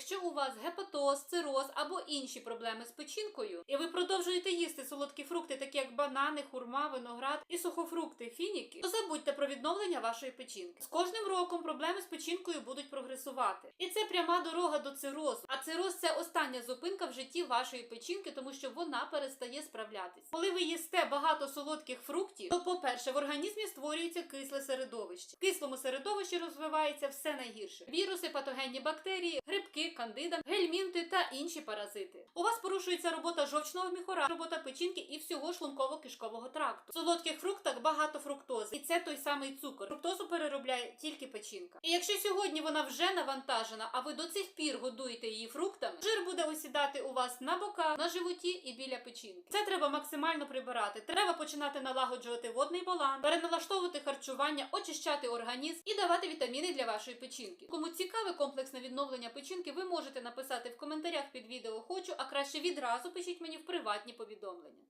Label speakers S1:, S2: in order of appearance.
S1: якщо у вас гепатоз, цироз або інші проблеми з печінкою, і ви продовжуєте їсти солодкі фрукти, такі як банани, хурма, виноград і сухофрукти, фініки, то забудьте про відновлення вашої печінки. З кожним роком проблеми з печінкою будуть прогресувати. І це пряма дорога до цирозу. А цироз це остання зупинка в житті вашої печінки, тому що вона перестає справлятися. Коли ви їсте багато солодких фруктів, то, по-перше, в організмі створюється кисле середовище. В кислому середовищі розвивається все найгірше: віруси, патогенні бактерії, грибки, кандида, гельмінти та інші паразити. У вас порушується робота жовчного міхора, робота печінки і всього шлунково-кишкового тракту. В солодких фруктах багато фруктози, і це той самий цукор. Фруктозу переробляє тільки печінка. І якщо сьогодні вона вже навантажена, а ви до цих пір годуєте її фруктами, жир буде осідати у вас на боках, на животі і біля печінки. Це треба максимально прибирати. Треба починати налагоджувати водний баланс, переналаштовувати харчування, очищати організм і давати вітаміни для вашої печінки. Кому цікаве комплексне відновлення печінки, ви можете написати в коментарях відео хочу, а краще відразу пишіть мені в приватні повідомлення.